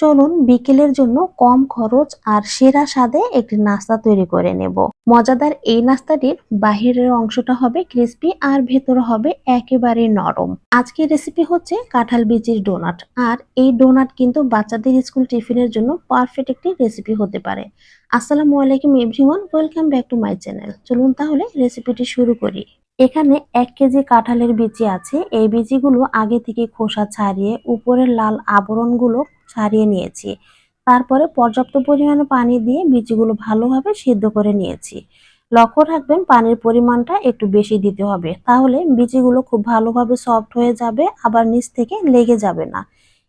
চলুন বিকেলের জন্য কম খরচ আর সেরা স্বাদে একটি নাস্তা তৈরি করে নেব। মজাদার এই নাস্তাটির বাহিরের অংশটা হবে ক্রিস্পি আর ভেতরে হবে একেবারে নরম। আজকের রেসিপি হচ্ছে কাঁঠাল বিচির ডোনাট। আর এই ডোনাট কিন্তু বাচ্চাদের স্কুল টিফিনের জন্য পারফেক্ট একটি রেসিপি হতে পারে। আসসালামু আলাইকুম everyone welcome back to my channel চলুন তাহলে রেসিপিটি শুরু করি। এখানে এক কেজি কাঁঠালের বিচি আছে। এই বিচিগুলো আগে থেকে খোসা ছাড়িয়ে উপরের লাল আবরণগুলো ছাড়িয়ে নিয়েছি। তারপরে পর্যাপ্ত পরিমাণে পানি দিয়ে বিচিগুলো ভালোভাবে সিদ্ধ করে নিয়েছি। লক্ষ্য রাখবেন, পানির পরিমাণটা একটু বেশি দিতে হবে। তাহলে বিচিগুলো খুব ভালোভাবে সফট হয়ে যাবে, আবার নিচ থেকে লেগে যাবে না।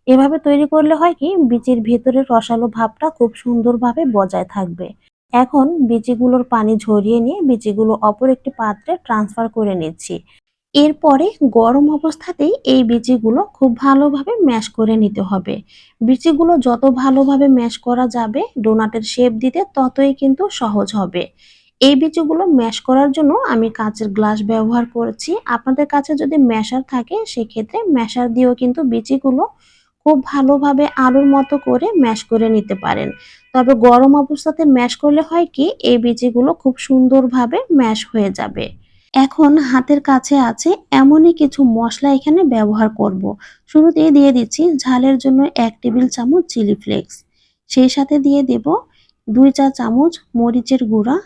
এভাবে তৈরি করলে হয় কি, বিচির ভেতরের রসালো ভাবটা খুব সুন্দরভাবে বজায় থাকবে। এখন বিচিগুলোর পানি ঝরিয়ে নিয়ে বিচিগুলো অপর একটি পাত্রে ট্রান্সফার করে নিচ্ছি। এরপরে গরম অবস্থাতেই এই বিচিগুলো খুব ভালোভাবে ম্যাশ করে নিতে হবে। বিচিগুলো যত ভালোভাবে ম্যাশ করা যাবে ডোনাটের শেপ দিতে ততই কিন্তু সহজ হবে। এই বিচিগুলো ম্যাশ করার জন্য আমি কাঁচের গ্লাস ব্যবহার করেছি। আপনাদের কাছে যদি ম্যাশার থাকে, সেক্ষেত্রে ম্যাশার দিয়েও কিন্তু বিচিগুলো খুব ভালোভাবে আলুর মতো করে ম্যাশ করে নিতে পারেন। তবে গরম অবস্থাতে ম্যাশ করলে হয় কি, এই বিচিগুলো খুব সুন্দরভাবে ম্যাশ হয়ে যাবে। এখন হাতের কাছে আছে এমনই কিছু মশলা এখানে ব্যবহার করব। শুরুতেই দিয়ে দিচ্ছি ঝালের জন্য এক টেবিল চামচ চিলি ফ্লেক্স। সেই সাথে দিয়ে দেব দুই চা চামচ মরিচের গুঁড়া।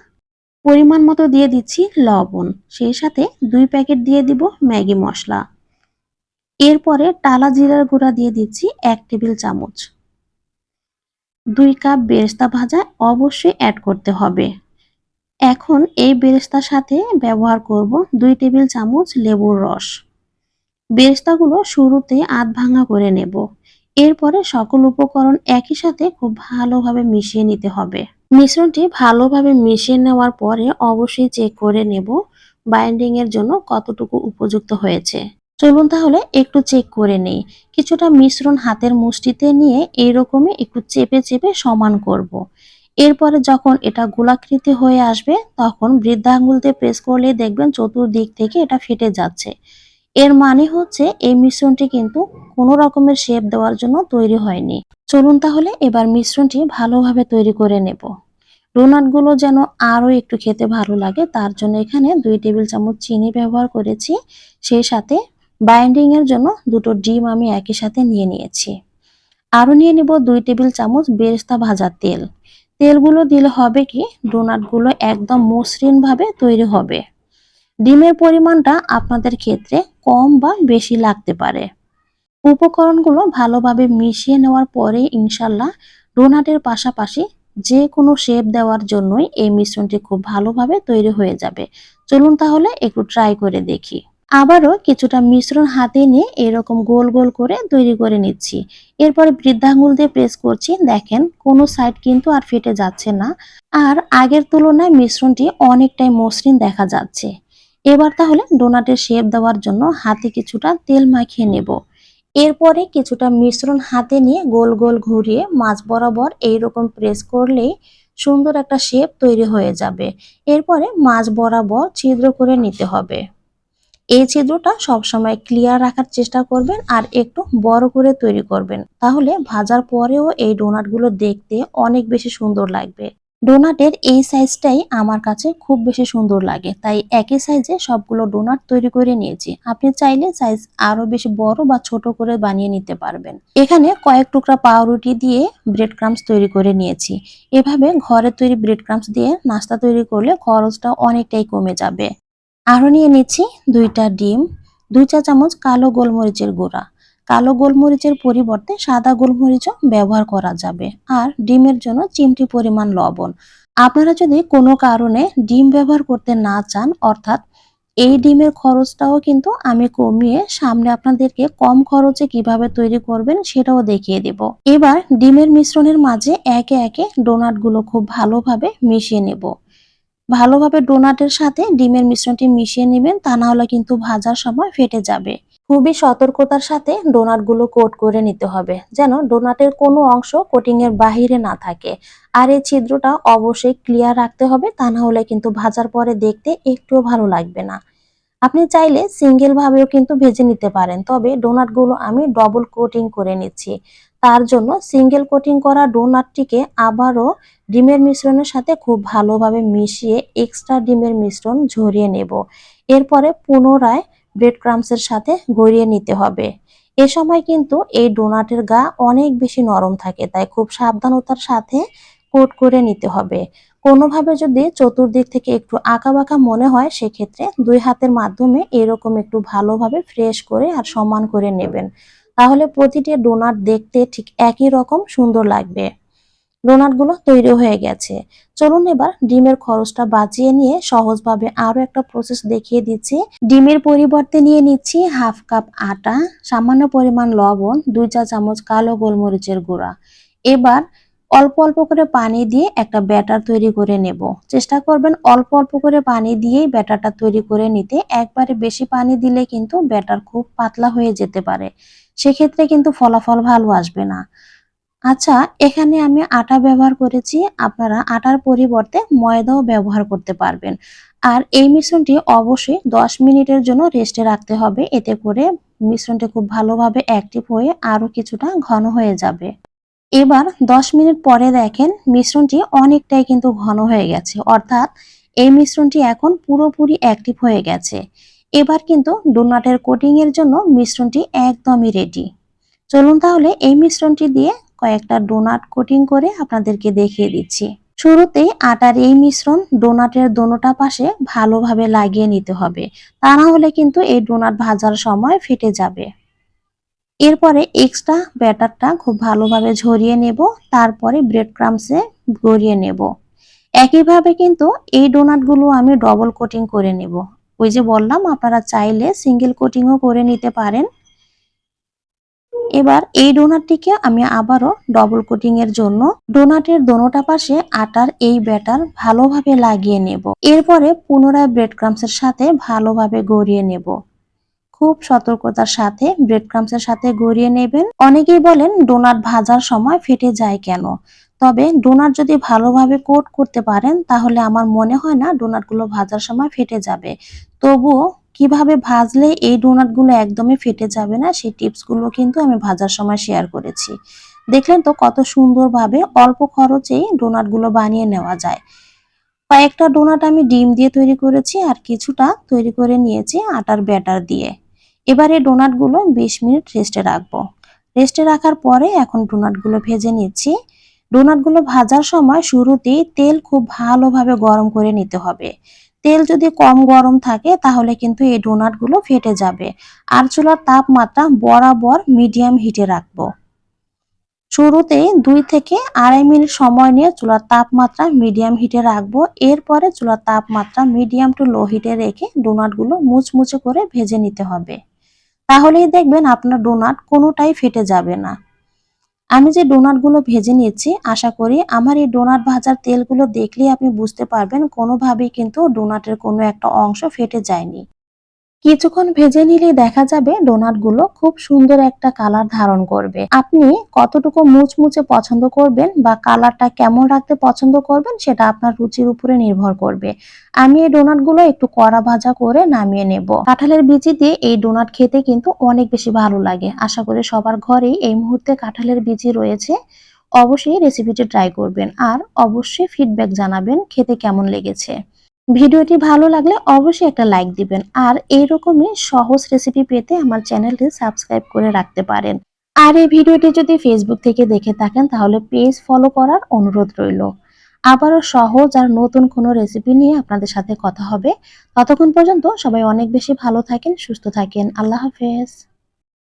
পরিমাণ মতো দিয়ে দিচ্ছি লবণ। সেই সাথে দুই প্যাকেট দিয়ে দিব ম্যাগি মশলা। এরপরে টালা জিরার গুঁড়া দিয়ে দিচ্ছি এক টেবিল চামচ। দুই কাপ বেরেস্তা ভাজা অবশ্যই অ্যাড করতে হবে। এখন এই বেরেস্তার সাথে ব্যবহার করব দুই টেবিল চামচ লেবুর রস। বেরেস্তাগুলো শুরুতে আধ ভাঙা করে নেব। এরপরে সকল উপকরণ একই সাথে খুব ভালোভাবে মিশিয়ে নিতে হবে। মিশ্রণটি ভালোভাবে মিশিয়ে নেওয়ার পরে অবশ্যই চেক করে নেব। বাইন্ডিংয়ের জন্য কতটুকু উপযুক্ত হয়েছে। চলুন তাহলে একটু চেক করে নেই। কিছুটা মিশ্রণ হাতের মুষ্টিতে নিয়ে এইরকমই একটু চেপে চেপে সমান করব। এরপরে যখন এটা গোলাকৃতি হয়ে আসবে, তখন বৃদ্ধা দিয়ে প্রেস করলে দেখবেন চতুর্দিক থেকে এটা ফেটে যাচ্ছে। এর মানে হচ্ছে এই মিশ্রণটি কিন্তু কোনো রকমের শেপ দেওয়ার জন্য তৈরি হয়নি। চলুন তাহলে এবার মিশ্রণটি ভালোভাবে তৈরি করে নেব। ডোনাটগুলো যেন আরও একটু খেতে ভালো লাগে, তার জন্য এখানে দুই টেবিল চামচ চিনি ব্যবহার করেছি। সেই সাথে বাইন্ডিং এর জন্য দুটো ডিম আমি একই সাথে নিয়ে নিয়েছি। আরও নিয়ে নেব দুই টেবিল চামচ বেরেস্তা ভাজা তেল। তেলগুলো দিলে হবে কি, ডোনাটগুলো একদম মসৃণ ভাবে তৈরি হবে। ডিমের পরিমাণটা আপনাদের ক্ষেত্রে কম বা বেশি লাগতে পারে। উপকরণগুলো ভালোভাবে মিশিয়ে নেওয়ার পরে ইনশাল্লাহ ডোনাটের পাশাপাশি যে কোনো শেপ দেওয়ার জন্যই এই মিশ্রণটি খুব ভালোভাবে তৈরি হয়ে যাবে। চলুন তাহলে একটু ট্রাই করে দেখি। আবারও কিছুটা মিশ্রণ হাতে নিয়ে এরকম গোল গোল করে তৈরি করে নিচ্ছি। এরপরে বৃদ্ধাঙ্গুল দিয়ে প্রেস করছি। দেখেন, কোনো সাইড কিন্তু আর ফেটে যাচ্ছে না। আর আগের তুলনায় মিশ্রণটি অনেকটাই মসৃণ দেখা যাচ্ছে। এবার তাহলে ডোনাটের শেপ দেওয়ার জন্য হাতে কিছুটা তেল মাখিয়ে নেব। এরপরে কিছুটা মিশ্রণ হাতে নিয়ে গোল গোল ঘুরিয়ে মাছ বরাবর এইরকম প্রেস করলেই সুন্দর একটা শেপ তৈরি হয়ে যাবে। এরপরে মাছ বরাবর ছিদ্র করে নিতে হবে। এই ছিদ্রটা সবসময় ক্লিয়ার রাখার চেষ্টা করবেন আর একটু বড় করে তৈরি করবেন। তাহলে ভাজার পরেও এই ডোনাটগুলো দেখতে অনেক বেশি সুন্দর লাগবে। ডোনাটের এই সাইজটাই আমার কাছে খুব বেশি সুন্দর লাগে। তাই একই সাইজে সবগুলো ডোনাট তৈরি করে নিয়েছি। আপনি চাইলে সাইজ আরও বেশি বড় বা ছোট করে বানিয়ে নিতে পারবেন। এখানে কয়েক টুকরা পাউরুটি দিয়ে ব্রেড ক্রামস তৈরি করে নিয়েছি। এভাবে ঘরে তৈরি ব্রেড ক্রামস দিয়ে নাস্তা তৈরি করলে খরচটা অনেকটাই কমে যাবে। আরও নিয়ে নিচ্ছি দুইটা ডিম, দুই চা চামচ কালো গোলমরিচের গুঁড়া। কালো গোলমরিচের পরিবর্তে সাদা গোলমরিচও ব্যবহার করা যাবে। আর ডিমের জন্য চিমটি পরিমাণ লবণ। আপনারা যদি কোনো কারণে ডিম ব্যবহার করতে না চান, অর্থাৎ এই ডিমের খরচটাও কিন্তু আমি কমিয়ে সামনে আপনাদেরকে কম খরচে কীভাবে তৈরি করবেন সেটাও দেখিয়ে দেব। এবার ডিমের মিশ্রণের মাঝে একে একে ডোনাটগুলো খুব ভালোভাবে মিশিয়ে নেব। ভালোভাবে ডোনাটের সাথে ডিমের মিশ্রণটি মিশিয়ে নেবেন, তা না হলে কিন্তু ভাজার সময় ফেটে যাবে। খুবই সতর্কতার সাথে ডোনাটগুলো কোট করে নিতে হবে, যেন ডোনাটের কোনো অংশ কোটিং এর বাহিরে না থাকে। আর এই ছিদ্রটা অবশ্যই ক্লিয়ার রাখতে হবে, তা না হলে কিন্তু ভাজার পরে দেখতে একটুও ভালো লাগবে না। আপনি চাইলে সিঙ্গেল ভাবেও কিন্তু ভেজে নিতে পারেন। তবে ডোনাটগুলো আমি ডবল কোটিং করে নিচ্ছি। তার জন্য সিঙ্গেল কোটিং করা ডোনাটটিকে আবারও ডিমের মিশ্রণের সাথে খুব ভালোভাবে মিশিয়ে এক্সট্রা ডিমের মিশ্রণ ঝরিয়ে নেব। এরপরে পুনরায় ব্রেড ক্রামসের সাথে গড়িয়ে নিতে হবে। এ সময় কিন্তু এই ডোনাটের গা অনেক বেশি নরম থাকে, তাই খুব সাবধানতার সাথে কোট করে নিতে হবে। কোনোভাবে যদি চতুর্দিক থেকে একটু আঁকাবাঁকা মনে হয়, সেক্ষেত্রে দুই হাতের মাধ্যমে এরকম একটু ভালোভাবে ফ্রেশ করে আর সমান করে নেবেন। তাহলে প্রতিটি ডোনাট দেখতে ঠিক একই রকম সুন্দর লাগবে। ডোনাটগুলো তৈরি হয়ে গেছে। চলুন এবার ডিমের খরচটা বাঁচিয়ে নিয়ে সহজভাবে আরও একটা প্রসেস দেখিয়ে দিচ্ছি। ডিমের পরিবর্তে নিয়ে নিচ্ছি হাফ কাপ আটা, সামান্য পরিমাণ লবণ, দুই চা চামচ কালো গোলমরিচের গুঁড়া। এবার অল্প অল্প করে পানি দিয়ে একটা ব্যাটার তৈরি করে নেব। চেষ্টা করবেন অল্প অল্প করে পানি দিয়েই ব্যাটারটা তৈরি করে নিতে। একবারে বেশি পানি দিলে কিন্তু ব্যাটার খুব পাতলা হয়ে যেতে পারে। সেক্ষেত্রে কিন্তু ফলাফল ভালো আসবে না। আচ্ছা এখানে আমি আটা ব্যবহার করেছি। আপনারা আটার পরিবর্তে ময়দাও ব্যবহার করতে পারবেন। আর এই মিশ্রণটি অবশ্যই দশ মিনিটের জন্য রেস্টে রাখতে হবে। এতে করে মিশ্রণটি খুব ভালোভাবে অ্যাক্টিভ হয়ে আরও কিছুটা ঘন হয়ে যাবে। এবার 10 মিনিট পরে দেখেন মিশ্রণটি অনেকটাই কিন্তু ঘন হয়ে গেছে। অর্থাৎ এই মিশ্রণটি এখন পুরোপুরি অ্যাক্টিভ হয়ে গেছে। এবার কিন্তু ডোনাটের কোটিং এর জন্য মিশ্রণটি একদমই রেডি চলুন তাহলে এই মিশ্রণটি দিয়ে কয়েকটা ডোনাট কোটিং করে আপনাদেরকে দেখিয়ে দিচ্ছি। শুরুতেই আটার এই মিশ্রণ ডোনাটের দোনোটা পাশে ভালোভাবে লাগিয়ে নিতে হবে। তা না হলে কিন্তু এই ডোনাট ভাজার সময় ফেটে যাবে। এরপরে এক্সট্রা ব্যাটারটা খুব ভালোভাবে ঝরিয়ে নেব, তারপরে ব্রেড ক্রামসে গড়িয়ে নেব। একইভাবে কিন্তু এই ডোনাটগুলো আমি ডবল কোটিং করে নেব। ওই যে বললাম, আপনারা চাইলে সিঙ্গেল কোটিংও করে নিতে পারেন। এবার এই ডোনাটটিকে আমি আবারও ডবল কোটিং এর জন্য ডোনাটের দোনোটা পাশে আটার এই ব্যাটার ভালোভাবে লাগিয়ে নেব। এরপরে পুনরায় ব্রেড ক্রামসের সাথে ভালোভাবে গড়িয়ে নেব। খুব সতর্কতার সাথে ব্রেড ক্রামসের সাথে গড়িয়ে নেবেন। অনেকেই বলেন ডোনাট ভাজার সময় ফেটে যায় কেন? তবে ডোনাট যদি ভালোভাবে কোট করতে পারেন, তাহলে আমার মনে হয় না ডোনাটগুলো ভাজার সময় ফেটে যাবে। তবুও, কীভাবে ভাজলে এই ডোনাটগুলো একদমই ফেটে যাবে না, সেই টিপসগুলো কিন্তু আমি ভাজার সময় শেয়ার করেছি। দেখলেন তো কত সুন্দরভাবে অল্প খরচেই ডোনাটগুলো বানিয়ে নেওয়া যায়। কয়েকটা ডোনাট আমি ডিম দিয়ে তৈরি করেছি আর কিছুটা তৈরি করে নিয়েছি আটার ব্যাটার দিয়ে। এবার ডোনাটগুলো বিশ মিনিট রেস্টে রাখব। রেস্টে রাখার পরে এখন ডোনাটগুলো ভেজে নিচ্ছি। ডোনাটগুলো ভাজার সময় শুরুতেই তেল খুব ভালোভাবে গরম করে নিতে হবে। তেল যদি কম গরম থাকে তাহলে কিন্তু এই ডোনাটগুলো ফেটে যাবে। আর চুলার তাপমাত্রা বরাবর মিডিয়াম হিটে রাখব। শুরুতে দুই থেকে আড়াই মিনিট সময় নিয়ে চুলার তাপমাত্রা মিডিয়াম হিটে রাখব। এরপরে চুলার তাপমাত্রা মিডিয়াম টু লো হিটে রেখে ডোনাটগুলো মুচমুচে করে ভেজে নিতে হবে। তাহলেই দেখবেন আপনার ডোনাট কোনোটাই ফেটে যাবে না। আমি যে ডোনাটগুলো ভেজে নিয়েছি, আশা করি আমার এই ডোনাট ভাজার তেলগুলো দেখলেই আপনি বুঝতে পারবেন কোনোভাবেই কিন্তু ডোনাটের কোনো একটা অংশ ফেটে যায়নি। কিছুক্ষণ ভেজে নিলে দেখা যাবে ডোনাটগুলো খুব সুন্দর একটা কালার ধারণ করবে। আপনি কতটুকু মুচমুচে পছন্দ করবেন বা কালারটা কেমন রাখতে পছন্দ করবেন সেটা আপনার রুচির উপরে নির্ভর করবে। আমি এই ডোনাটগুলো একটু কড়া ভাজা করে নামিয়ে নেব। কাঁঠালের বিচি দিয়ে এই ডোনাট খেতে কিন্তু অনেক বেশি ভালো লাগে। আশা করি সবার ঘরেই এই মুহূর্তে কাঁঠালের বিচি রয়েছে। অবশ্যই রেসিপিটি ট্রাই করবেন আর অবশ্যই ফিডব্যাক জানাবেন খেতে কেমন লেগেছে। ভিডিওটি ভালো লাগলে অবশ্যই একটা লাইক দিবেন। আর এইরকমই সহজ রেসিপি পেতে আমার চ্যানেলটি সাবস্ক্রাইব করে রাখতে পারেন। আর এই ভিডিওটি যদি ফেসবুক থেকে দেখে থাকেন, তাহলে পেজ ফলো করার অনুরোধ রইল। আবারও সহজ আর নতুন কোনো রেসিপি নিয়ে আপনাদের সাথে কথা হবে। ততক্ষণ পর্যন্ত সবাই অনেক বেশি ভালো থাকেন, সুস্থ থাকেন। আল্লাহ হাফেজ।